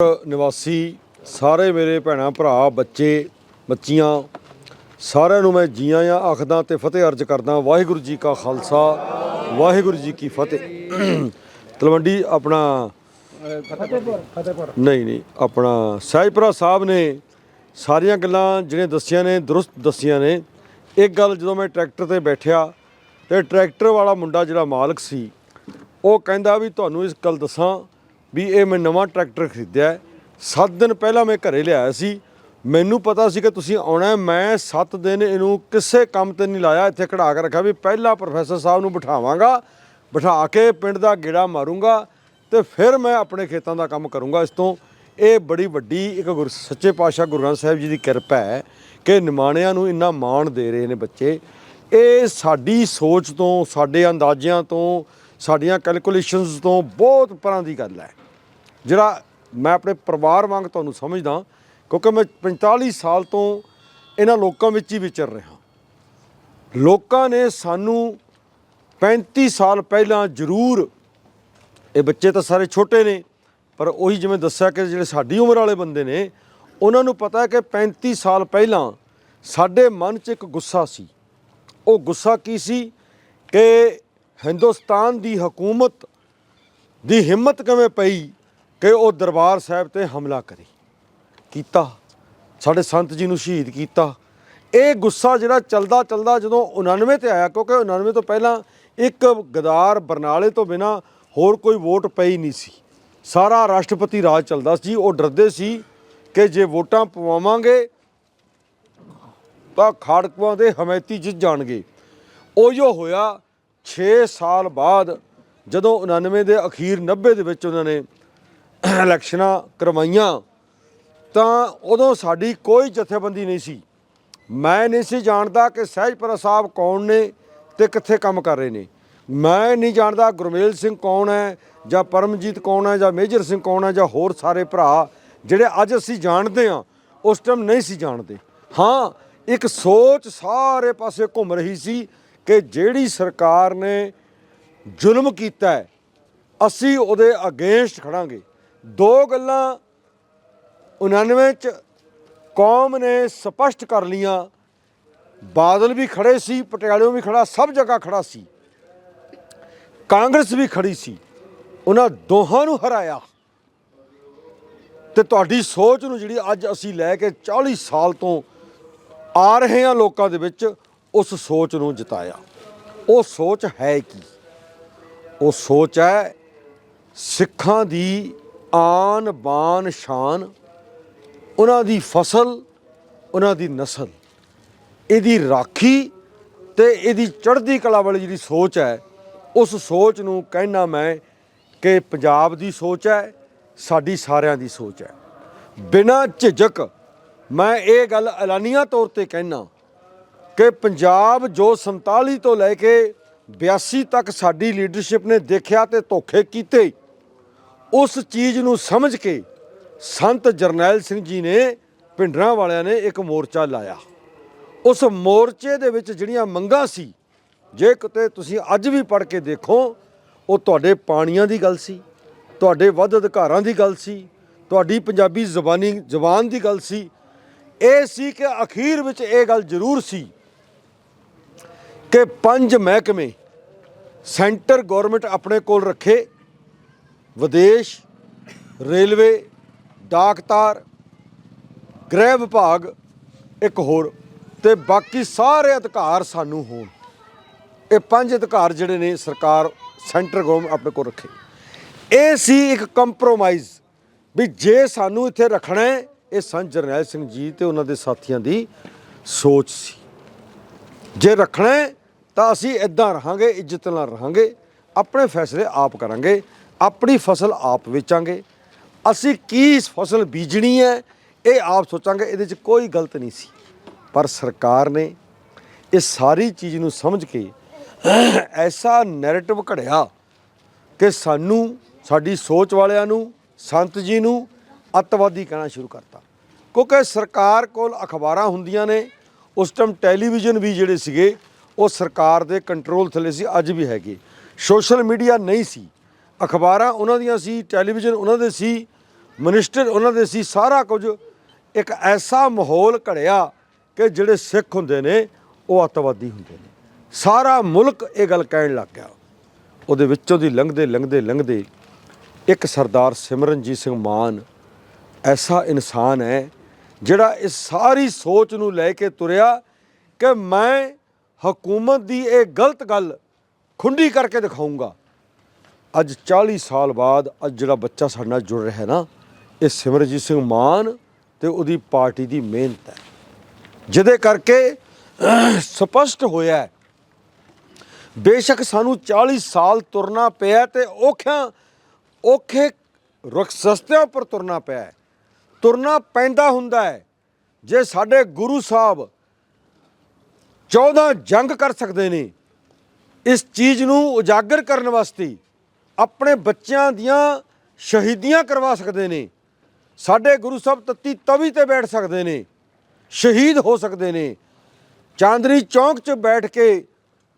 ਨਿਵਾਸੀ, ਸਾਰੇ ਮੇਰੇ ਭੈਣਾਂ, ਭਰਾ, ਬੱਚੇ, ਬੱਚੀਆਂ, ਸਾਰਿਆਂ ਨੂੰ ਮੈਂ ਜੀਆਂ ਆਇਆਂ ਆਖਦਾ ਤੇ ਫਤਿਹ ਅਰਜ ਕਰਦਾ ਵਾਹਿਗੁਰੂ ਜੀ ਕਾ ਖਾਲਸਾ, ਵਾਹਿਗੁਰੂ ਜੀ ਕੀ ਫਤਿਹ। ਤਲਵੰਡੀ, ਆਪਣਾ ਨਹੀਂ ਨਹੀਂ, ਆਪਣਾ ਸਹਿਜਪੁਰਾ ਸਾਹਿਬ ਨੇ ਸਾਰੀਆਂ ਗੱਲਾਂ ਜਿਹੜੀਆਂ ਦੱਸੀਆਂ ਨੇ, ਦਰੁਸਤ ਦੱਸੀਆਂ ਨੇ। ਇੱਕ ਗੱਲ ਜਦੋਂ ਮੈਂ ਟਰੈਕਟਰ ਤੇ ਬੈਠਿਆ, ਤੇ ਟਰੈਕਟਰ ਵਾਲਾ ਮੁੰਡਾ ਜਿਹੜਾ ਮਾਲਕ ਸੀ, ਉਹ ਕਹਿੰਦਾ ਵੀ ਤੁਹਾਨੂੰ ਇਸ ਗੱਲ ਦੱਸਾਂ ਵੀ ਇਹ ਮੈਂ ਨਵਾਂ ਟਰੈਕਟਰ ਖਰੀਦਿਆ 7 ਦਿਨ ਪਹਿਲਾਂ ਮੈਂ ਘਰੇ ਲਿਆਇਆ ਸੀ। ਮੈਨੂੰ ਪਤਾ ਸੀ ਕਿ ਤੁਸੀਂ ਆਉਣਾ ਮੈਂ 7 ਦਿਨ ਇਹਨੂੰ ਕਿਸੇ ਕੰਮ ਤੇ ਨਹੀਂ ਲਾਇਆ। ਇੱਥੇ ਖੜਾ ਕੇ ਰੱਖਿਆ ਵੀ ਪਹਿਲਾਂ ਪ੍ਰੋਫੈਸਰ ਸਾਹਿਬ ਨੂੰ ਬਿਠਾਵਾਂਗਾ। ਬਿਠਾ ਕੇ ਪਿੰਡ ਦਾ ਗੇੜਾ ਮਾਰੂੰਗਾ ਤੇ ਫਿਰ ਮੈਂ ਆਪਣੇ ਖੇਤਾਂ ਦਾ ਕੰਮ ਕਰੂੰਗਾ। ਇਸ ਤੋਂ ਇਹ ਬੜੀ ਵੱਡੀ ਇੱਕ ਗੁਰ ਸੱਚੇ ਪਾਤਸ਼ਾਹ ਗੁਰੂ ਗ੍ਰੰਥ ਸਾਹਿਬ ਜੀ ਦੀ ਕਿਰਪਾ ਹੈ ਕਿ ਨਿਮਾਣਿਆਂ ਨੂੰ ਇੰਨਾ ਮਾਣ ਦੇ ਰਹੇ ਨੇ ਬੱਚੇ। ਇਹ ਸਾਡੀ ਸੋਚ ਤੋਂ, ਸਾਡੇ ਅੰਦਾਜ਼ਿਆਂ ਤੋਂ, ਸਾਡੀਆਂ ਕੈਲਕੂਲੇਸ਼ਨਸ ਤੋਂ ਬਹੁਤ ਪਰਾਂ ਦੀ ਗੱਲ ਹੈ। ਜਿਹੜਾ ਮੈਂ ਆਪਣੇ ਪਰਿਵਾਰ ਵਾਂਗ ਤੁਹਾਨੂੰ ਸਮਝਦਾ, ਕਿਉਂਕਿ ਮੈਂ 45 ਸਾਲ ਤੋਂ ਇਹਨਾਂ ਲੋਕਾਂ ਵਿੱਚ ਹੀ ਵਿਚਰ ਰਿਹਾ। ਲੋਕਾਂ ਨੇ ਸਾਨੂੰ 35 ਸਾਲ ਪਹਿਲਾਂ ਜ਼ਰੂਰ, ਇਹ ਬੱਚੇ ਤਾਂ ਸਾਰੇ ਛੋਟੇ ਨੇ, ਪਰ ਉਹੀ ਜਿਵੇਂ ਦੱਸਿਆ ਕਿ ਜਿਹੜੇ ਸਾਡੀ ਉਮਰ ਵਾਲੇ ਬੰਦੇ ਨੇ, ਉਹਨਾਂ ਨੂੰ ਪਤਾ ਹੈ ਕਿ 35 ਸਾਲ ਪਹਿਲਾਂ ਸਾਡੇ ਮਨ 'ਚ ਇੱਕ ਗੁੱਸਾ ਸੀ। ਉਹ ਗੁੱਸਾ ਕੀ ਸੀ? ਕਿ ਹਿੰਦੁਸਤਾਨ ਦੀ ਹਕੂਮਤ ਦੀ ਹਿੰਮਤ ਕਿਵੇਂ ਪਈ? ਕਿ ਉਹ ਦਰਬਾਰ ਸਾਹਿਬ ਤੇ ਹਮਲਾ ਕਰੇ। ਕੀਤਾ। ਸਾਡੇ ਸੰਤ ਜੀ ਨੂੰ ਸ਼ਹੀਦ ਕੀਤਾ। ਇਹ ਗੁੱਸਾ ਜਿਹੜਾ ਚਲਦਾ ਚਲਦਾ ਜਦੋਂ 99 ਤੇ ਆਇਆ, ਕਿਉਂਕਿ 99 ਤੋਂ ਪਹਿਲਾਂ ਇੱਕ ਗਦਾਰ ਬਰਨਾਲੇ ਤੋਂ ਬਿਨਾ ਹੋਰ ਕੋਈ ਵੋਟ ਪਈ ਨਹੀਂ ਸੀ। ਸਾਰਾ ਰਾਸ਼ਟਰਪਤੀ ਰਾਜ ਚੱਲਦਾ ਸੀ। ਉਹ ਡਰਦੇ ਸੀ ਕਿ ਜੇ ਵੋਟਾਂ ਪਵਾਵਾਂਗੇ ਤਾਂ ਖਾੜਕੂਆਂ ਦੇ ਹਮਾਇਤੀ ਜਿੱਤ ਜਾਣਗੇ। ਉਹੀਓ ਹੋਇਆ। 6 ਸਾਲ ਬਾਅਦ ਜਦੋਂ 99 ਦੇ ਅਖੀਰ 90 ਦੇ ਵਿੱਚ ਉਹਨਾਂ ਨੇ ਇਲੈਕਸ਼ਨਾਂ ਕਰਵਾਈਆਂ, ਤਾਂ ਉਦੋਂ ਸਾਡੀ ਕੋਈ ਜਥੇਬੰਦੀ ਨਹੀਂ ਸੀ। ਮੈਂ ਨਹੀਂ ਸੀ ਜਾਣਦਾ ਕਿ ਸਹਿਜਪੁਰਾ ਸਾਹਿਬ ਕੌਣ ਨੇ ਤੇ ਕਿੱਥੇ ਕੰਮ ਕਰ ਰਹੇ ਨੇ। ਮੈਂ ਨਹੀਂ ਜਾਣਦਾ ਗੁਰਮੇਲ ਸਿੰਘ ਕੌਣ ਹੈ, ਜਾਂ ਪਰਮਜੀਤ ਕੌਣ ਹੈ, ਜਾਂ ਮੇਜਰ ਸਿੰਘ ਕੌਣ ਹੈ, ਜਾਂ ਹੋਰ ਸਾਰੇ ਭਰਾ ਜਿਹੜੇ ਅੱਜ ਅਸੀਂ ਜਾਣਦੇ ਹਾਂ, ਉਸ ਟਾਈਮ ਨਹੀਂ ਸੀ ਜਾਣਦੇ। ਹਾਂ, ਇੱਕ ਸੋਚ ਸਾਰੇ ਪਾਸੇ ਘੁੰਮ ਰਹੀ ਸੀ ਕਿ ਜਿਹੜੀ ਸਰਕਾਰ ਨੇ ਜ਼ੁਲਮ ਕੀਤਾ ਹੈ, ਅਸੀਂ ਉਹਦੇ ਅਗੇਂਸਟ ਖੜਾਂਗੇ। ਦੋ ਗੱਲਾਂ 99 ਚ ਕੌਮ ਨੇ ਸਪਸ਼ਟ ਕਰ ਲੀਆਂ ਬਾਦਲ ਵੀ ਖੜੇ ਸੀ, ਪਟਿਆਲਿਓਂ ਵੀ ਖੜਾ, ਸਭ ਜਗ੍ਹਾ ਖੜਾ ਸੀ। ਕਾਂਗਰਸ ਵੀ ਖੜੀ ਸੀ। ਉਹਨਾਂ ਦੋਹਾਂ ਨੂੰ ਹਰਾਇਆ। ਤੇ ਤੁਹਾਡੀ ਸੋਚ ਨੂੰ ਜਿਹੜੀ ਅੱਜ ਅਸੀਂ ਲੈ ਕੇ 40 ਸਾਲ ਤੋਂ ਆ ਰਹੇ ਹਾਂ ਲੋਕਾਂ ਦੇ ਵਿੱਚ, ਉਸ ਸੋਚ ਨੂੰ ਜਿਤਾਇਆ। ਉਹ ਸੋਚ ਹੈ ਕੀ? ਉਹ ਸੋਚ ਹੈ ਸਿੱਖਾਂ ਦੀ ਆਨ ਬਾਨ ਸ਼ਾਨ, ਉਹਨਾਂ ਦੀ ਫਸਲ, ਉਹਨਾਂ ਦੀ ਨਸਲ। ਇਹਦੀ ਰਾਖੀ ਤੇ ਇਹਦੀ ਚੜ੍ਹਦੀ ਕਲਾ ਵਾਲੀ ਜਿਹੜੀ ਸੋਚ ਹੈ, ਉਸ ਸੋਚ ਨੂੰ ਕਹਿਣਾ ਮੈਂ ਕਿ ਪੰਜਾਬ ਦੀ ਸੋਚ ਹੈ, ਸਾਡੀ ਸਾਰਿਆਂ ਦੀ ਸੋਚ ਹੈ। ਬਿਨਾਂ ਝਿਜਕ ਮੈਂ ਇਹ ਗੱਲ ਐਲਾਨੀਆਂ ਤੌਰ ਤੇ ਕਹਿਣਾ ਕਿ ਪੰਜਾਬ ਜੋ 47 ਤੋਂ ਲੈ ਕੇ 82 ਤੱਕ ਸਾਡੀ ਲੀਡਰਸ਼ਿਪ ਨੇ ਦੇਖਿਆ ਤੇ ਧੋਖੇ ਕੀਤੇ ਉਸ ਚੀਜ਼ ਨੂੰ ਸਮਝ ਕੇ ਸੰਤ ਜਰਨੈਲ ਸਿੰਘ ਜੀ ਨੇ ਪਿੰਡਰਾਂ ਵਾਲਿਆਂ ਨੇ ਇੱਕ ਮੋਰਚਾ ਲਾਇਆ। ਉਸ ਮੋਰਚੇ ਦੇ ਵਿੱਚ ਜਿਹੜੀਆਂ ਮੰਗਾਂ ਸੀ, ਜੇ ਕਿਤੇ ਤੁਸੀਂ ਅੱਜ ਵੀ ਪੜ੍ਹ ਕੇ ਦੇਖੋ, ਉਹ ਤੁਹਾਡੇ ਪਾਣੀਆਂ ਦੀ ਗੱਲ ਸੀ, ਤੁਹਾਡੇ ਵੱਧ ਅਧਿਕਾਰਾਂ ਦੀ ਗੱਲ ਸੀ, ਤੁਹਾਡੀ ਪੰਜਾਬੀ ਜ਼ਬਾਨੀ, ਜ਼ਬਾਨ ਦੀ ਗੱਲ ਸੀ। ਇਹ ਸੀ ਕਿ ਅਖੀਰ ਵਿੱਚ ਇਹ ਗੱਲ ਜ਼ਰੂਰ ਸੀ ਕਿ ਪੰਜ ਮਹਿਕਮੇ ਸੈਂਟਰ ਗਵਰਨਮੈਂਟ ਆਪਣੇ ਕੋਲ ਰੱਖੇ ਵਿਦੇਸ਼, ਰੇਲਵੇ, ਡਾਕਤਾਰ, ਗ੍ਰਹਿ ਵਿਭਾਗ, ਇੱਕ ਹੋਰ ਤੇ ਬਾਕੀ ਸਾਰੇ ਅਧਿਕਾਰ ਸਾਨੂੰ ਹੋਣ। ਇਹ ਪੰਜ ਅਧਿਕਾਰ ਜਿਹੜੇ ਨੇ ਸਰਕਾਰ, ਸੈਂਟਰ ਗਵਰਨਮੈਂਟ ਆਪਣੇ ਕੋਲ ਰੱਖੇ। ਇਹ ਸੀ ਇੱਕ ਕੰਪਰੋਮਾਈਜ਼ ਵੀ ਜੇ ਸਾਨੂੰ ਇੱਥੇ ਰੱਖਣਾ ਹੈ, ਇਹ ਸੰਤ ਜਰਨੈਲ ਸਿੰਘ ਜੀ ਤੇ ਉਹਨਾਂ ਦੇ ਸਾਥੀਆਂ ਦੀ ਸੋਚ ਸੀ। ਜੇ ਰੱਖਣਾ ਤਾਂ ਅਸੀਂ ਇਦਾਂ ਰਹਾਂਗੇ, ਇੱਜ਼ਤ ਨਾਲ ਰਹਾਂਗੇ, ਆਪਣੇ ਫੈਸਲੇ ਆਪ ਕਰਾਂਗੇ। ਆਪਣੀ ਫਸਲ ਆਪ ਵੇਚਾਂਗੇ। ਅਸੀਂ ਕੀ ਫਸਲ ਬੀਜਣੀ ਹੈ, ਇਹ ਆਪ ਸੋਚਾਂਗੇ, ਇਹਦੇ 'ਚ ਕੋਈ ਗਲਤ ਨਹੀਂ ਸੀ। ਪਰ ਸਰਕਾਰ ਨੇ ਇਹ ਸਾਰੀ ਚੀਜ਼ ਨੂੰ ਸਮਝ ਕੇ ਐਸਾ ਨੈਰੇਟਿਵ ਘੜਿਆ ਕਿ ਸਾਨੂੰ, ਸਾਡੀ ਸੋਚ ਵਾਲਿਆਂ ਨੂੰ, ਸੰਤ ਜੀ ਨੂੰ ਅੱਤਵਾਦੀ ਕਹਿਣਾ ਸ਼ੁਰੂ ਕਰਤਾ। ਕਿਉਂਕਿ ਸਰਕਾਰ ਕੋਲ ਅਖਬਾਰਾਂ ਹੁੰਦੀਆਂ ਨੇ, ਉਸ ਟਾਈਮ ਟੈਲੀਵਿਜ਼ਨ ਵੀ ਜਿਹੜੇ ਸੀਗੇ, ਉਹ ਸਰਕਾਰ ਦੇ ਕੰਟਰੋਲ ਥੱਲੇ ਸੀ, ਅੱਜ ਵੀ ਹੈਗੇ। ਸੋਸ਼ਲ ਮੀਡੀਆ ਨਹੀਂ ਸੀ। ਅਖਬਾਰਾਂ ਉਹਨਾਂ ਦੀਆਂ ਸੀ, ਟੈਲੀਵਿਜ਼ਨ ਉਹਨਾਂ ਦੇ ਸੀ, ਮਿਨਿਸਟਰ ਉਹਨਾਂ ਦੇ ਸੀ, ਸਾਰਾ ਕੁਝ ਇੱਕ ਐਸਾ ਮਾਹੌਲ ਘੜਿਆ ਕਿ ਜਿਹੜੇ ਸਿੱਖ ਹੁੰਦੇ ਨੇ, ਉਹ ਅੱਤਵਾਦੀ ਹੁੰਦੇ ਨੇ। ਸਾਰਾ ਮੁਲਕ ਇਹ ਗੱਲ ਕਹਿਣ ਲੱਗ ਗਿਆ। ਉਹਦੇ ਵਿੱਚੋਂ ਦੀ ਲੰਘਦੇ ਲੰਘਦੇ ਲੰਘਦੇ ਇੱਕ ਸਰਦਾਰ ਸਿਮਰਨਜੀਤ ਸਿੰਘ ਮਾਨ ਐਸਾ ਇਨਸਾਨ ਹੈ ਜਿਹੜਾ ਇਸ ਸਾਰੀ ਸੋਚ ਨੂੰ ਲੈ ਕੇ ਤੁਰਿਆ ਕਿ ਮੈਂ ਹਕੂਮਤ ਦੀ ਇਹ ਗਲਤ ਗੱਲ ਖੁੰਡੀ ਕਰਕੇ ਦਿਖਾਊਂਗਾ। ਅੱਜ 40 ਸਾਲ ਬਾਅਦ ਅੱਜ ਜਿਹੜਾ ਬੱਚਾ ਸਾਡੇ ਨਾਲ ਜੁੜ ਰਿਹਾ ਹੈ ਨਾ ਇਹ ਸਿਮਰਜੀਤ ਸਿੰਘ ਮਾਨ ਤੇ ਉਹਦੀ ਪਾਰਟੀ ਦੀ ਮਿਹਨਤ ਹੈ। ਜਿਹਦੇ ਕਰਕੇ ਅਹ, ਸਪਸ਼ਟ ਹੋਇਆ ਬੇਸ਼ੱਕ ਸਾਨੂੰ 40 ਸਾਲ ਤੁਰਨਾ ਪਿਆ ਤੇ ਔਖਿਆਂ ਔਖੇ ਰਸਤਿਆਂ ਉੱਪਰ ਤੁਰਨਾ ਪਿਆ ਤੁਰਨਾ ਪੈਂਦਾ ਹੁੰਦਾ ਹੈ ਜੇ ਸਾਡੇ ਗੁਰੂ ਸਾਹਿਬ 14 ਜੰਗ ਕਰ ਸਕਦੇ ਨੇ ਇਸ ਚੀਜ਼ ਨੂੰ ਉਜਾਗਰ ਕਰਨ ਵਾਸਤੇ ਆਪਣੇ ਬੱਚਿਆਂ ਦੀਆਂ ਸ਼ਹੀਦੀਆਂ ਕਰਵਾ ਸਕਦੇ ਨੇ। ਸਾਡੇ ਗੁਰੂ ਸਾਹਿਬ ਤੱਤੀ ਤਵੀ ਤੇ ਬੈਠ ਸਕਦੇ ਨੇ। ਸ਼ਹੀਦ ਹੋ ਸਕਦੇ ਨੇ। ਚਾਂਦਨੀ ਚੌਂਕ 'ਚ ਬੈਠ ਕੇ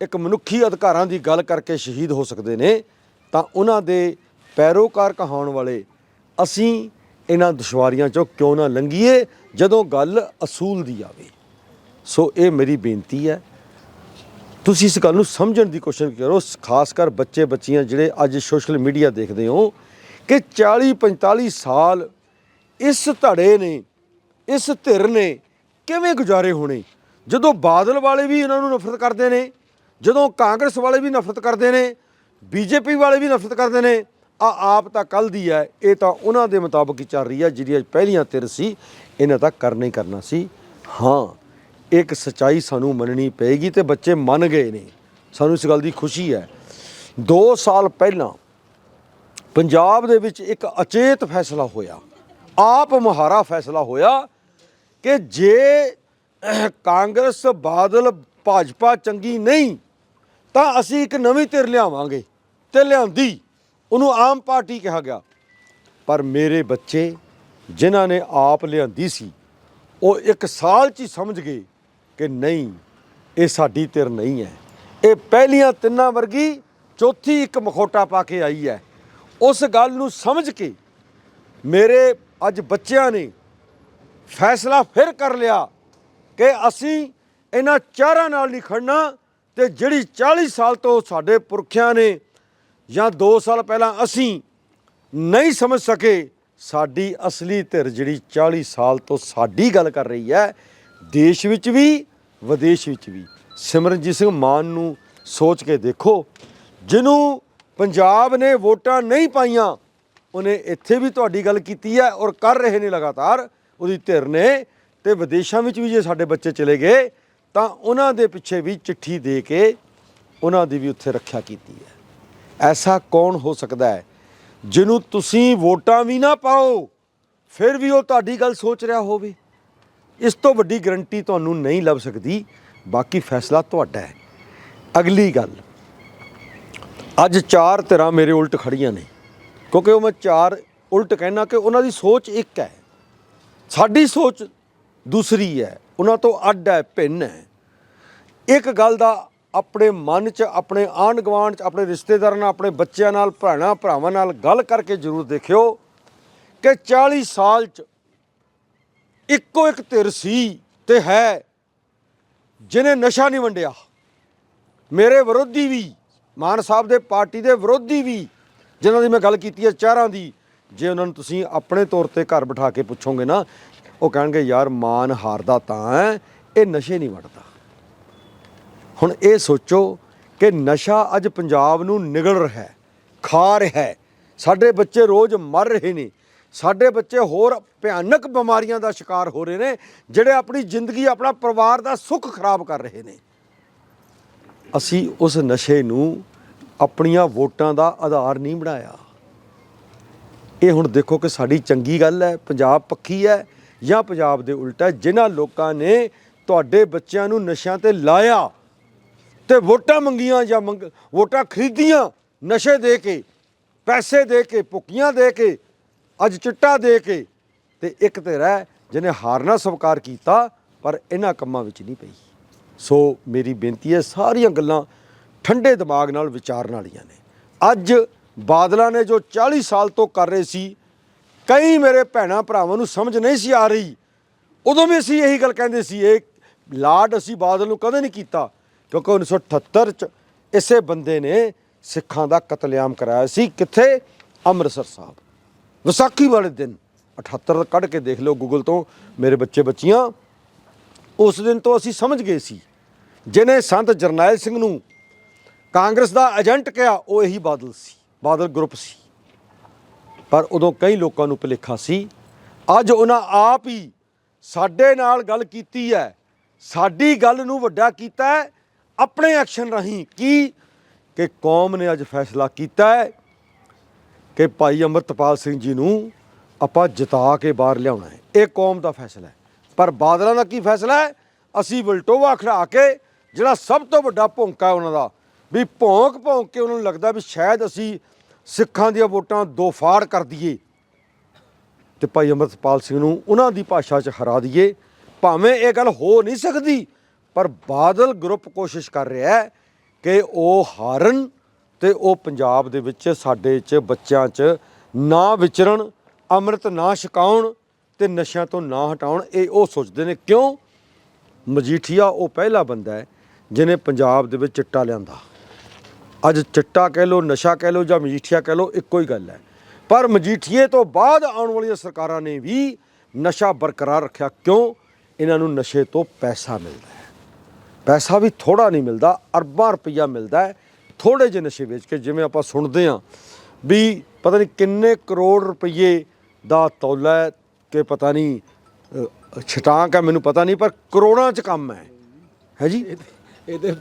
ਇੱਕ ਮਨੁੱਖੀ ਅਧਿਕਾਰਾਂ ਦੀ ਗੱਲ ਕਰਕੇ ਸ਼ਹੀਦ ਹੋ ਸਕਦੇ ਨੇ, ਤਾਂ ਉਹਨਾਂ ਦੇ ਪੈਰੋਕਾਰ ਕਹਾਉਣ ਵਾਲੇ ਅਸੀਂ ਇਹਨਾਂ ਦੁਸ਼ਵਾਰੀਆਂ 'ਚੋਂ ਕਿਉਂ ਨਾ ਲੰਘੀਏ, ਜਦੋਂ ਗੱਲ ਅਸੂਲ ਦੀ ਆਵੇ। ਸੋ ਇਹ ਮੇਰੀ ਬੇਨਤੀ ਹੈ ਤੁਸੀਂ ਇਸ ਗੱਲ ਨੂੰ ਸਮਝਣ ਦੀ ਕੋਸ਼ਿਸ਼ ਕਰੋ ਖਾਸ ਕਰ ਬੱਚੇ, ਬੱਚੀਆਂ ਜਿਹੜੇ ਅੱਜ ਸੋਸ਼ਲ ਮੀਡੀਆ ਦੇਖਦੇ ਹੋ ਕਿ 40 45 ਸਾਲ ਇਸ ਧੜੇ ਨੇ, ਇਸ ਧਿਰ ਨੇ ਕਿਵੇਂ ਗੁਜ਼ਾਰੇ ਹੋਣੇ? ਜਦੋਂ ਬਾਦਲ ਵਾਲੇ ਵੀ ਇਹਨਾਂ ਨੂੰ ਨਫ਼ਰਤ ਕਰਦੇ ਨੇ, ਜਦੋਂ ਕਾਂਗਰਸ ਵਾਲੇ ਵੀ ਨਫ਼ਰਤ ਕਰਦੇ ਨੇ, ਬੀਜੇਪੀ ਵਾਲੇ ਵੀ ਨਫ਼ਰਤ ਕਰਦੇ ਨੇ, ਆ ਆਪ ਤਾਂ ਕੱਲ ਦੀ ਹੈ, ਇਹ ਤਾਂ ਉਹਨਾਂ ਦੇ ਮੁਤਾਬਕ ਹੀ ਚੱਲ ਰਹੀ ਹੈ, ਜਿਹੜੀ ਪਹਿਲੀਆਂ ਧਿਰ ਸੀ, ਇਹਨਾਂ ਤਾਂ ਕਰਨਾ ਹੀ ਕਰਨਾ ਸੀ। ਹਾਂ ਇੱਕ ਸਚਾਈ ਸਾਨੂੰ ਮੰਨਣੀ ਪਏਗੀ ਤੇ ਬੱਚੇ ਮੰਨ ਗਏ ਨੇ। ਸਾਨੂੰ ਇਸ ਗੱਲ ਦੀ ਖੁਸ਼ੀ ਹੈ। 2 ਸਾਲ ਪਹਿਲਾਂ ਪੰਜਾਬ ਦੇ ਵਿੱਚ ਇੱਕ ਅਚੇਤ ਫੈਸਲਾ ਹੋਇਆ। ਆਪ ਮੁਹਾਰਾ ਫੈਸਲਾ ਹੋਇਆ ਕਿ ਜੇ ਕਾਂਗਰਸ, ਬਾਦਲ, ਭਾਜਪਾ ਚੰਗੀ ਨਹੀਂ, ਤਾਂ ਅਸੀਂ ਇੱਕ ਨਵੀਂ ਧਿਰ ਲਿਆਵਾਂਗੇ ਤੇ ਲਿਆਂਦੀ। ਉਹਨੂੰ ਆਮ ਪਾਰਟੀ ਕਿਹਾ ਗਿਆ। ਪਰ ਮੇਰੇ ਬੱਚੇ ਜਿਨ੍ਹਾਂ ਨੇ ਆਪ ਲਿਆਂਦੀ ਸੀ, ਉਹ ਇੱਕ ਸਾਲ 'ਚ ਹੀ ਸਮਝ ਗਏ ਕਿ ਨਹੀਂ, ਇਹ ਸਾਡੀ ਧਿਰ ਨਹੀਂ ਹੈ। ਇਹ ਪਹਿਲੀਆਂ ਤਿੰਨਾਂ ਵਰਗੀ ਚੌਥੀ ਇੱਕ ਮਖੌਟਾ ਪਾ ਕੇ ਆਈ ਹੈ। ਉਸ ਗੱਲ ਨੂੰ ਸਮਝ ਕੇ ਮੇਰੇ ਅੱਜ ਬੱਚਿਆਂ ਨੇ ਫੈਸਲਾ ਫਿਰ ਕਰ ਲਿਆ ਕਿ ਅਸੀਂ ਇਹਨਾਂ ਚਾਰਾਂ ਨਾਲ ਨਹੀਂ ਖੜਨਾ ਤੇ ਜਿਹੜੀ 40 ਸਾਲ ਤੋਂ ਸਾਡੇ ਪੁਰਖਿਆਂ ਨੇ ਜਾਂ 2 ਸਾਲ ਪਹਿਲਾਂ ਅਸੀਂ ਨਹੀਂ ਸਮਝ ਸਕੇ, ਸਾਡੀ ਅਸਲੀ ਧਿਰ ਜਿਹੜੀ 40 ਸਾਲ ਤੋਂ ਸਾਡੀ ਗੱਲ ਕਰ ਰਹੀ ਹੈ, ਦੇਸ਼ ਵਿੱਚ ਵੀ ਵਿਦੇਸ਼ ਵਿੱਚ ਵੀ। ਸਿਮਰਨਜੀਤ ਸਿੰਘ ਮਾਨ ਨੂੰ ਸੋਚ ਕੇ ਦੇਖੋ, ਜਿਹਨੂੰ ਪੰਜਾਬ ਨੇ ਵੋਟਾਂ ਨਹੀਂ ਪਾਈਆਂ, ਉਹਨੇ ਇੱਥੇ ਵੀ ਤੁਹਾਡੀ ਗੱਲ ਕੀਤੀ ਹੈ ਔਰ ਕਰ ਰਹੇ ਨੇ ਲਗਾਤਾਰ, ਉਹਦੀ ਧਿਰ ਨੇ ਤੇ ਵਿਦੇਸ਼ਾਂ ਵਿੱਚ ਵੀ ਜੇ ਸਾਡੇ ਬੱਚੇ ਚਲੇ ਗਏ, ਤਾਂ ਉਹਨਾਂ ਦੇ ਪਿੱਛੇ ਵੀ ਚਿੱਠੀ ਦੇ ਕੇ ਉਹਨਾਂ ਦੀ ਵੀ ਉੱਥੇ ਰੱਖਿਆ ਕੀਤੀ ਹੈ। ਐਸਾ ਕੌਣ ਹੋ ਸਕਦਾ ਹੈ ਜਿਹਨੂੰ ਤੁਸੀਂ ਵੋਟਾਂ ਵੀ ਨਾ ਪਾਓ, ਫਿਰ ਵੀ ਉਹ ਤੁਹਾਡੀ ਗੱਲ ਸੋਚ ਰਿਹਾ ਹੋਵੇ? ਇਸ ਤੋਂ ਵੱਡੀ ਗਰੰਟੀ ਤੁਹਾਨੂੰ ਨਹੀਂ ਲੱਭ ਸਕਦੀ, ਬਾਕੀ ਫੈਸਲਾ ਤੁਹਾਡਾ ਹੈ। ਅਗਲੀ ਗੱਲ, ਅੱਜ ਚਾਰ ਧਿਰਾਂ ਮੇਰੇ ਉਲਟ ਖੜੀਆਂ ਨੇ, ਕਿਉਂਕਿ ਉਹ ਮੈਂ ਚਾਰ ਉਲਟ ਕਹਿਣਾ ਕਿ ਉਹਨਾਂ ਦੀ ਸੋਚ ਇੱਕ ਹੈ। ਸਾਡੀ ਸੋਚ ਦੂਸਰੀ ਹੈ, ਉਹਨਾਂ ਤੋਂ ਅੱਡ ਹੈ, ਭਿੰਨ ਹੈ। ਇੱਕ ਗੱਲ ਦਾ ਆਪਣੇ ਮਨ 'ਚ, ਆਪਣੇ ਆਂਢ ਗੁਆਂਢ 'ਚ, ਆਪਣੇ ਰਿਸ਼ਤੇਦਾਰਾਂ ਨਾਲ, ਆਪਣੇ ਬੱਚਿਆਂ ਨਾਲ ਭੈਣਾਂ ਭਰਾਵਾਂ ਨਾਲ ਗੱਲ ਕਰਕੇ ਜ਼ਰੂਰ ਦੇਖਿਓ ਕਿ 40 ਸਾਲ 'ਚ ਇੱਕੋ ਇੱਕ ਧਿਰ ਸੀ ਤੇ ਹੈ, ਜਿਹਨੇ ਨਸ਼ਾ ਨਹੀਂ ਵੰਡਿਆ। ਮੇਰੇ ਵਿਰੋਧੀ ਵੀ, ਮਾਨ ਸਾਹਿਬ ਦੇ ਪਾਰਟੀ ਦੇ ਵਿਰੋਧੀ ਵੀ, ਜਿਨ੍ਹਾਂ ਦੀ ਮੈਂ ਗੱਲ ਕੀਤੀ ਹੈ ਚਾਰਾਂ ਦੀ, ਜੇ ਉਹਨਾਂ ਨੂੰ ਤੁਸੀਂ ਆਪਣੇ ਤੌਰ ਤੇ ਘਰ ਬਿਠਾ ਕੇ ਪੁੱਛੋਗੇ ਨਾ, ਉਹ ਕਹਿਣਗੇ, ਯਾਰ ਮਾਨ ਹਾਰਦਾ ਤਾਂ ਹੈ, ਇਹ ਨਸ਼ੇ ਨਹੀਂ ਵੰਡਦਾ। ਹੁਣ ਇਹ ਸੋਚੋ ਕਿ ਨਸ਼ਾ ਅੱਜ ਪੰਜਾਬ ਨੂੰ ਨਿਗਲ ਰਿਹਾ ਹੈ, ਖਾ ਰਿਹਾ ਹੈ। ਸਾਡੇ ਬੱਚੇ ਰੋਜ਼ ਮਰ ਰਹੇ ਨੇ। ਸਾਡੇ ਬੱਚੇ ਹੋਰ ਭਿਆਨਕ ਬਿਮਾਰੀਆਂ ਦਾ ਸ਼ਿਕਾਰ ਹੋ ਰਹੇ ਨੇ, ਜਿਹੜੇ ਆਪਣੀ ਜ਼ਿੰਦਗੀ, ਆਪਣਾ ਪਰਿਵਾਰ ਦਾ ਸੁੱਖ ਖਰਾਬ ਕਰ ਰਹੇ ਨੇ ਅਸੀਂ ਉਸ ਨਸ਼ੇ ਨੂੰ ਆਪਣੀਆਂ ਵੋਟਾਂ ਦਾ ਆਧਾਰ ਨਹੀਂ ਬਣਾਇਆ ਇਹ ਹੁਣ ਦੇਖੋ ਕਿ ਸਾਡੀ ਚੰਗੀ ਗੱਲ ਹੈ, ਪੰਜਾਬ ਪੱਖੀ ਹੈ ਜਾਂ ਪੰਜਾਬ ਦੇ ਉਲਟਾ ਹੈ। ਜਿਨ੍ਹਾਂ ਲੋਕਾਂ ਨੇ ਤੁਹਾਡੇ ਬੱਚਿਆਂ ਨੂੰ ਨਸ਼ਿਆਂ ਤੇ ਲਾਇਆ ਤੇ ਵੋਟਾਂ ਮੰਗੀਆਂ ਜਾਂ ਮੰਗ, ਵੋਟਾਂ ਖਰੀਦੀਆਂ, ਨਸ਼ੇ ਦੇ ਕੇ, ਪੈਸੇ ਦੇ ਕੇ ਭੁੱਕੀਆਂ ਦੇ ਕੇ ਅੱਜ ਚਿੱਟਾ ਦੇ ਕੇ ਤੇ ਇੱਕ ਤੇ ਰਹਿ ਜਿਹਨੇ ਹਾਰਨਾ ਸਵੀਕਾਰ ਕੀਤਾ, ਪਰ ਇਹਨਾਂ ਕੰਮਾਂ ਵਿੱਚ ਨਹੀਂ ਪਈ। ਸੋ ਮੇਰੀ ਬੇਨਤੀ ਹੈ, ਸਾਰੀਆਂ ਗੱਲਾਂ ਠੰਡੇ ਦਿਮਾਗ ਨਾਲ ਵਿਚਾਰਨ ਵਾਲੀਆਂ ਨੇ। ਅੱਜ ਬਾਦਲਾਂ ਨੇ ਜੋ 40 ਸਾਲ ਤੋਂ ਕਰ ਰਹੇ ਸੀ, ਕਈ ਮੇਰੇ ਭੈਣਾਂ ਭਰਾਵਾਂ ਨੂੰ ਸਮਝ ਨਹੀਂ ਸੀ ਆ ਰਹੀ। ਉਦੋਂ ਵੀ ਅਸੀਂ ਇਹੀ ਗੱਲ ਕਹਿੰਦੇ ਸੀ, ਇਹ ਲਾਡ ਅਸੀਂ ਬਾਦਲ ਨੂੰ ਕਦੇ ਨਹੀਂ ਕੀਤਾ, ਕਿਉਂਕਿ 1978 ਚ ਇਸੇ ਬੰਦੇ ਨੇ ਸਿੱਖਾਂ ਦਾ ਕਤਲੇਆਮ ਕਰਾਇਆ ਸੀ ਕਿੱਥੇ? ਅੰਮ੍ਰਿਤਸਰ ਸਾਹਿਬ। ਵਿਸਾਖੀ ਵਾਲੇ ਦਿਨ 78 ਕੱਢ ਕੇ ਦੇਖ ਲਓ ਗੂਗਲ ਤੋਂ, ਮੇਰੇ ਬੱਚੇ ਬੱਚੀਆਂ। ਉਸ ਦਿਨ ਤੋਂ ਅਸੀਂ ਸਮਝ ਗਏ ਸੀ ਜਿਨੇ ਸੰਤ ਜਰਨੈਲ ਸਿੰਘ ਨੂੰ ਕਾਂਗਰਸ ਦਾ ਏਜੰਟ ਕਿਹਾ, ਉਹ ਇਹੀ ਬਾਦਲ ਸੀ, ਬਾਦਲ ਗਰੁੱਪ ਸੀ। ਪਰ ਉਦੋਂ ਕਈ ਲੋਕਾਂ ਨੂੰ ਭੁਲੇਖਾ ਸੀ, ਅੱਜ ਉਹਨਾਂ ਆਪ ਹੀ ਸਾਡੇ ਨਾਲ ਗੱਲ ਕੀਤੀ ਹੈ, ਸਾਡੀ ਗੱਲ ਨੂੰ ਵੱਡਾ ਕੀਤਾ ਹੈ, ਆਪਣੇ ਐਕਸ਼ਨ ਰਾਹੀਂ ਕੀ, ਕਿ ਕੌਮ ਨੇ ਅੱਜ ਫੈਸਲਾ ਕੀਤਾ ਹੈ ਕਿ ਭਾਈ ਅੰਮ੍ਰਿਤਪਾਲ ਸਿੰਘ ਜੀ ਨੂੰ ਆਪਾਂ ਜਿਤਾ ਕੇ ਬਾਹਰ ਲਿਆਉਣਾ ਹੈ। ਇਹ ਕੌਮ ਦਾ ਫੈਸਲਾ ਹੈ। ਪਰ ਬਾਦਲਾਂ ਦਾ ਕੀ ਫੈਸਲਾ ਹੈ? ਅਸੀਂ ਵਲਟੋਵਾ ਖੜਾ ਕੇ ਜਿਹੜਾ ਸਭ ਤੋਂ ਵੱਡਾ ਭੌਂਕਾ ਹੈ ਉਹਨਾਂ ਦਾ, ਵੀ ਭੌਂਕ ਭੌਂਕ ਕੇ ਉਹਨਾਂ ਨੂੰ ਲੱਗਦਾ ਵੀ ਸ਼ਾਇਦ ਅਸੀਂ ਸਿੱਖਾਂ ਦੀਆਂ ਵੋਟਾਂ ਦੋ ਫਾੜ ਕਰ ਦਈਏ। ਤੇ ਭਾਈ ਅੰਮ੍ਰਿਤਪਾਲ ਸਿੰਘ ਨੂੰ ਉਹਨਾਂ ਦੀ ਭਾਸ਼ਾ 'ਚ ਹਰਾ ਦਈਏ। ਭਾਵੇਂ ਇਹ ਗੱਲ ਹੋ ਨਹੀਂ ਸਕਦੀ, ਪਰ ਬਾਦਲ ਗਰੁੱਪ ਕੋਸ਼ਿਸ਼ ਕਰ ਰਿਹਾ ਹੈ ਕਿ ਉਹ ਹਾਰਨ ਤੇ ਉਹ ਪੰਜਾਬ ਦੇ ਵਿੱਚ ਸਾਡੇ 'ਚ ਬੱਚਿਆਂ 'ਚ ਨਾ ਵਿਚਰਨ, ਅੰਮ੍ਰਿਤ ਨਾ ਛਕਾਉਣ ਤੇ ਨਸ਼ਿਆਂ ਤੋਂ ਨਾ ਹਟਾਉਣ, ਇਹ ਉਹ ਸੋਚਦੇ ਨੇ ਕਿਉਂ? ਮਜੀਠੀਆ ਉਹ ਪਹਿਲਾ ਬੰਦਾ ਹੈ ਜਿਹਨੇ ਪੰਜਾਬ ਦੇ ਵਿੱਚ ਚਿੱਟਾ ਲਿਆਂਦਾ। ਅੱਜ ਚਿੱਟਾ ਕਹਿ ਲੋ ਨਸ਼ਾ ਕਹਿ ਲੋ ਜਾਂ ਮਜੀਠੀਆ ਕਹਿ ਲੋ ਇੱਕੋ ਹੀ ਗੱਲ ਹੈ। ਪਰ ਮਜੀਠੀਏ ਤੋਂ ਬਾਅਦ ਆਉਣ ਵਾਲੀਆਂ ਸਰਕਾਰਾਂ ਨੇ ਵੀ ਨਸ਼ਾ ਬਰਕਰਾਰ ਰੱਖਿਆ। ਕਿਉਂ? ਇਹਨਾਂ ਨੂੰ ਨਸ਼ੇ ਤੋਂ ਪੈਸਾ ਮਿਲਦਾ ਹੈ। ਪੈਸਾ ਵੀ ਥੋੜਾ ਨਹੀਂ ਮਿਲਦਾ, ਅਰਬਾਂ ਰੁਪਈਆ ਮਿਲਦਾ ਹੈ। ਥੋੜੇ ਜਿਹੇ ਨਸ਼ੇ ਵੇਚ ਕੇ ਜਿਵੇਂ ਆਪਾਂ ਸੁਣਦੇ ਹਾਂ ਵੀ ਪਤਾ ਨਹੀਂ ਕਿੰਨੇ ਕਰੋੜ ਰੁਪਏ ਦਾ ਤੌਲਾ ਕਿ ਪਤਾ ਨਹੀਂ ਛਟਾਂਕ ਹੈ ਮੈਨੂੰ ਪਤਾ ਨਹੀਂ ਪਰ ਕਰੋੜਾਂ ਚ ਕੰਮ ਹੈ। ਹੈ ਜੀ? ਇਹ ਤੇ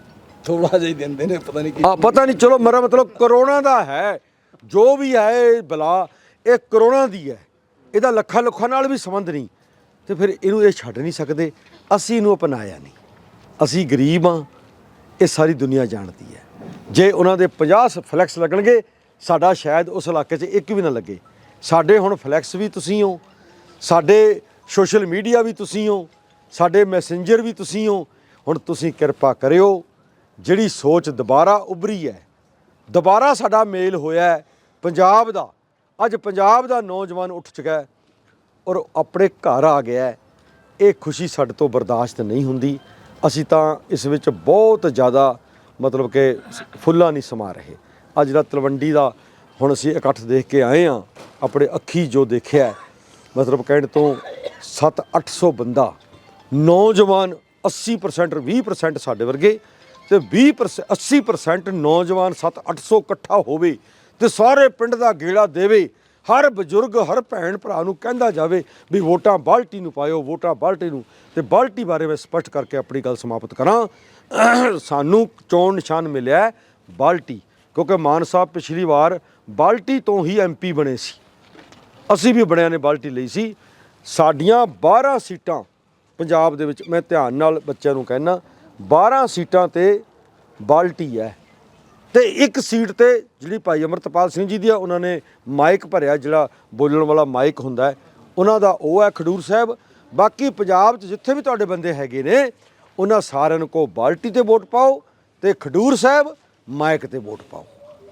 ਥੋੜਾ ਜਿਹਾ ਹੀ ਦਿੰਦੇ ਨੇ ਪਤਾ ਨਹੀਂ ਕੀ ਆ ਪਤਾ ਨਹੀਂ ਚਲੋ ਮੇਰਾ ਮਤਲਬ ਕਰੋਨਾ ਦਾ ਹੈ ਜੋ ਵੀ ਹੈ ਬਲਾ ਇਹ ਕਰੋਨਾ ਦੀ ਹੈ। ਇਹਦਾ ਲੱਖਾਂ ਲੱਖਾਂ ਨਾਲ ਵੀ ਸੰਬੰਧ ਨਹੀਂ। ਤੇ ਫਿਰ ਇਹਨੂੰ ਇਹ ਛੱਡ ਨਹੀਂ ਸਕਦੇ। ਅਸੀਂ ਇਹਨੂੰ ਅਪਣਾਇਆ ਨਹੀਂ। ਅਸੀਂ ਗਰੀਬ ਆ ਇਹ ਸਾਰੀ ਦੁਨੀਆ ਜਾਣਦੀ ਹੈ। ਜੇ ਉਹਨਾਂ ਦੇ 50 ਫਲੈਕਸ ਲੱਗਣਗੇ, ਸਾਡਾ ਸ਼ਾਇਦ ਉਸ ਇਲਾਕੇ 'ਚ ਇੱਕ ਵੀ ਨਾ ਲੱਗੇ। ਸਾਡੇ ਹੁਣ ਫਲੈਕਸ ਵੀ ਤੁਸੀਂ ਹੋ, ਸਾਡੇ ਸੋਸ਼ਲ ਮੀਡੀਆ ਵੀ ਤੁਸੀਂ ਹੋ, ਸਾਡੇ ਮੈਸੇਂਜਰ ਵੀ ਤੁਸੀਂ ਹੋ, ਹੁਣ ਤੁਸੀਂ ਕਿਰਪਾ ਕਰਿਓ, ਜਿਹੜੀ ਸੋਚ ਦੁਬਾਰਾ ਉਭਰੀ ਹੈ, ਦੁਬਾਰਾ ਸਾਡਾ ਮੇਲ ਹੋਇਆ ਪੰਜਾਬ ਦਾ, ਅੱਜ ਪੰਜਾਬ ਦਾ ਨੌਜਵਾਨ ਉੱਠ ਚੁੱਕਾ ਔਰ ਆਪਣੇ ਘਰ ਆ ਗਿਆ ਇਹ ਖੁਸ਼ੀ ਸਾਡੇ ਤੋਂ ਬਰਦਾਸ਼ਤ ਨਹੀਂ ਹੁੰਦੀ। ਅਸੀਂ ਤਾਂ ਇਸ ਵਿੱਚ ਬਹੁਤ ਜ਼ਿਆਦਾ ਮਤਲਬ ਕਿ ਫੁੱਲਾਂ ਨਹੀਂ ਸਮਾ ਰਹੇ। ਅੱਜ ਜਿਹੜਾ ਤਲਵੰਡੀ ਦਾ ਹੁਣ ਅਸੀਂ ਇਕੱਠ ਦੇਖ ਕੇ ਆਏ ਆ ਆਪਣੇ ਅੱਖੀ ਜੋ ਦੇਖਿਆ ਮਤਲਬ ਕਹਿਣ ਤੋਂ 7-800 ਬੰਦਾ, ਨੌਜਵਾਨ 80% 20% ਸਾਡੇ ਵਰਗੇ ਤੇ 20% 80% ਨੌਜਵਾਨ 7-800 ਇਕੱਠਾ ਹੋਵੇ ਤੇ ਸਾਰੇ ਪਿੰਡ ਦਾ ਗੇੜਾ ਦੇਵੇ। ਹਰ ਬਜ਼ੁਰਗ, ਹਰ ਭੈਣ ਭਰਾ ਨੂੰ ਕਹਿੰਦਾ ਜਾਵੇ ਵੀ ਵੋਟਾਂ ਬਾਲਟੀ ਨੂੰ ਪਾਇਓ, ਵੋਟਾਂ ਬਾਲਟੀ ਨੂੰ ਤੇ ਬਾਲਟੀ ਬਾਰੇ ਮੈਂ ਸਪਸ਼ਟ ਕਰਕੇ ਆਪਣੀ ਗੱਲ ਸਮਾਪਤ ਕਰਾਂ। ਸਾਨੂੰ ਚੋਣ ਨਿਸ਼ਾਨ ਮਿਲਿਆ ਬਾਲਟੀ, ਕਿਉਂਕਿ ਮਾਨ ਸਾਹਿਬ ਪਿਛਲੀ ਵਾਰ ਬਾਲਟੀ ਤੋਂ ਹੀ ਐਮਪੀ ਬਣੇ ਸੀ। ਅਸੀਂ ਵੀ ਬਣਿਆ ਨੇ ਬਾਲਟੀ ਲਈ ਸੀ। ਸਾਡੀਆਂ 12 ਸੀਟਾਂ ਪੰਜਾਬ ਦੇ ਵਿੱਚ, ਮੈਂ ਧਿਆਨ ਨਾਲ ਬੱਚਿਆਂ ਨੂੰ ਕਹਿਣਾ 12 ਸੀਟਾਂ ਤੇ ਬਾਲਟੀ ਹੈ। ਤੇ ਇੱਕ ਸੀਟ ਤੇ ਜਿਹੜੀ ਭਾਈ ਅਮਰਤਪਾਲ ਸਿੰਘ ਜੀ ਦੀ ਆ, ਉਹਨਾਂ ਨੇ ਮਾਈਕ ਭਰਿਆ, ਜਿਹੜਾ ਬੋਲਣ ਵਾਲਾ ਮਾਈਕ ਹੁੰਦਾ ਉਹਨਾਂ ਦਾ ਉਹ ਹੈ ਖਡੂਰ ਸਾਹਿਬ। ਬਾਕੀ ਪੰਜਾਬ 'ਚ ਜਿੱਥੇ ਵੀ ਤੁਹਾਡੇ ਬੰਦੇ ਹੈਗੇ ਨੇ ਉਹਨਾਂ ਸਾਰਿਆਂ ਨੂੰ ਕੋ ਬਾਲਟੀ ਤੇ ਵੋਟ ਪਾਓ ਤੇ ਖਡੂਰ ਸਾਹਿਬ ਮਾਇਕ ਤੇ ਵੋਟ ਪਾਓ।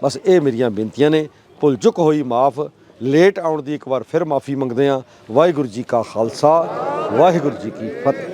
ਬਸ ਇਹ ਮੇਰੀਆਂ ਬੇਨਤੀਆਂ ਨੇ। ਭੁੱਲ ਚੁੱਕ ਹੋਈ, ਮਾਫ। ਲੇਟ ਆਉਣ ਦੀ ਇੱਕ ਵਾਰ ਫਿਰ ਮਾਫੀ ਮੰਗਦੇ ਹਾਂ। ਵਾਹਿਗੁਰੂ ਜੀ ਕਾ ਖਾਲਸਾ, ਵਾਹਿਗੁਰੂ ਜੀ ਕੀ ਫਤਿਹ।